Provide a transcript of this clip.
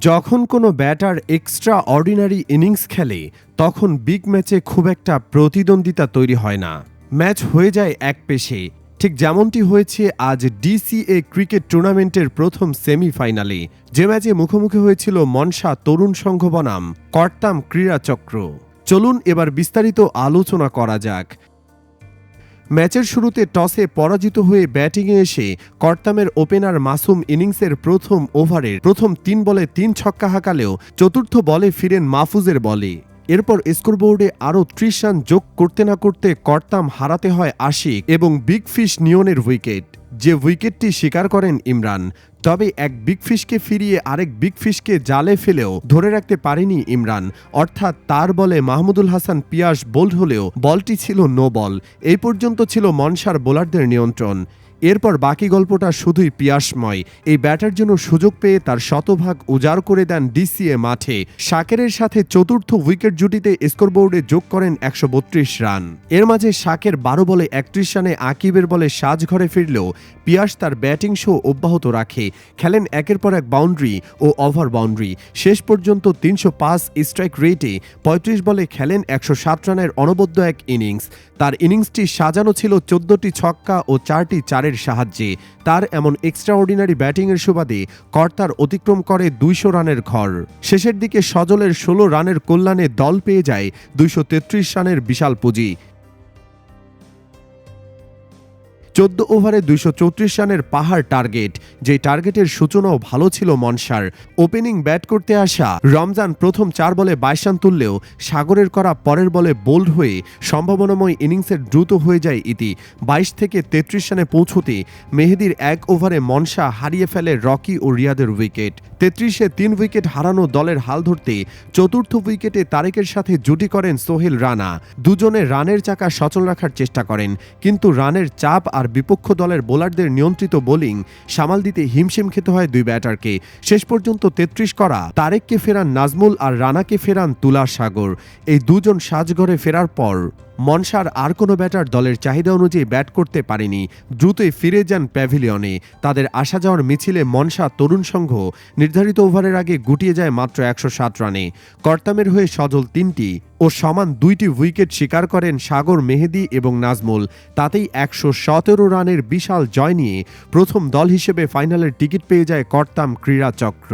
যখন কোনো batter extra ordinary innings খেলে, তখন বিগ ম্যাচে খুব একটা প্রতিদ্বন্দ্বিতা তৈরি হয় না। ম্যাচ হয়ে যায় এক পেশে। ঠিক যেমনটি হয়েছে আজ ডিসিএ ক্রিকেট টুর্নামেন্টের প্রথম সেমিফাইনালে যে ম্যাচে মুখোমুখি হয়েছিল মনসা তরুণ সংঘ বনাম, কর্তাম ক্রীড়াচক্র। চলুন এবার বিস্তারিত আলোচনা করা যাক। ম্যাচের শুরুতে টসে পরাজিত হয়ে ব্যাটিংয়ে এসে কর্তামের ওপেনার মাসুম ইনিংসের প্রথম ওভারের প্রথম তিন বলে তিন ছক্কা হাঁকালেও চতুর্থ বলে ফিরেন মাহফুজের বলে। এরপর স্কোরবোর্ডে আরও ত্রিশ রান যোগ করতে না করতে কর্তাম হারাতে হয় আশিক এবং বিগ ফিশ নিয়নের উইকেট। যে উইকেটটি স্বীকার করেন ইমরান তবে এক বিগ ফিশকে ফিরিয়ে আরেক বিগ ফিশকে জালে ফেলেও ধরে রাখতে পারেনি ইমরান। অর্থাৎ তার বলে মাহমুদুল হাসান পিয়াস বোল্ড হলেও বলটি ছিল নো বল এই পর্যন্ত ছিল মনসার বোলারদের নিয়ন্ত্রণ। এরপর বাকি গল্পটা শুধুই পিয়াসময়। এই ব্যাটার জন্য সুযোগ পেয়ে তার শতভাগ উজাড় করে দেন ডিসিএ মাঠে। শাকেরের সাথে চতুর্থ উইকেট জুটিতে স্কোরবোর্ডে যোগ করেন একশো বত্রিশ রান। এর মাঝে শাকের বারো বলে একত্রিশ রানে আকিবের বলে সাজঘরে ফিরলেও পিয়াস তার ব্যাটিং শো অব্যাহত রাখে। খেলেন একের পর এক বাউন্ডারি ও ওভার বাউন্ডারি। শেষ পর্যন্ত তিনশো পাঁচ স্ট্রাইক রেটে পঁয়ত্রিশ বলে খেলেন একশো সাত রানের অনবদ্য এক ইনিংস। তার ইনিংসটি সাজানো ছিল চোদ্দটি ছক্কা ও চারটি চারের সাহায্যে। তার এমন এক্সট্রাঅর্ডিনারি ব্যাটিংয়ের সুবাদে কর্তার অতিক্রম করে দুইশো রানের ঘর। শেষের দিকে সজলের ষোলো রানের কল্যাণে দল পেয়ে যায় দুইশ তেত্রিশ রানের বিশাল পুঁজি। চোদ্দ ওভারে দুইশো চৌত্রিশ রানের পাহাড় টার্গেট যে টার্গেটের সূচনাও ভালো ছিল মনসার। ওপেনিং ব্যাট করতে আসা রমজান প্রথম চার বলে বাইশ রান তুললেও সাগরের করা পরের বলে বোল্ড হয়ে সম্ভাবনাময় ইনিংসের দ্রুত হয়ে যায় ইতি। বাইশ থেকে তেত্রিশ রানে পৌঁছতে মেহেদির এক ওভারে মনসা হারিয়ে ফেলে রকি ও রিয়াদের উইকেট। তেত্রিশে তিন উইকেট হারানো দলের হাল ধরতে চতুর্থ উইকেটে তারেকের সাথে জুটি করেন সোহেল রানা। দুজনে রানের চাকা সচল রাখার চেষ্টা করেন, কিন্তু রানের চাপ আর বিপক্ষ দলের বোলারদের নিয়ন্ত্রিত বোলিং সামাল দিতে হিমশিম খেতে হয় দুই ব্যাটারকে। শেষ পর্যন্ত তেত্রিশ করা, তারেককে ফেরান নাজমুল আর রানাকে ফেরান তুলা সাগর। এই দুজন সাজঘরে ফেরার পর মনসার আর কোনো ব্যাটার দলের চাহিদা অনুযায়ী ব্যাট করতে পারেনি। দ্রুতই ফিরে যান প্যাভিলিয়নে। তাদের আসা যাওয়ার মিছিলে মনসা তরুণ সংঘ নির্ধারিত ওভারের আগে গুটিয়ে যায় মাত্র একশো সাত রানে। কর্তামের হয়ে সজল তিনটি ও সমান দুইটি উইকেট শিকার করেন সাগর মেহেদি এবং নাজমুল। তাতেই একশো সতেরো রানের বিশাল জয় নিয়ে প্রথম দল হিসেবে ফাইনালের টিকিট পেয়ে যায় কর্তাম ক্রীড়া চক্র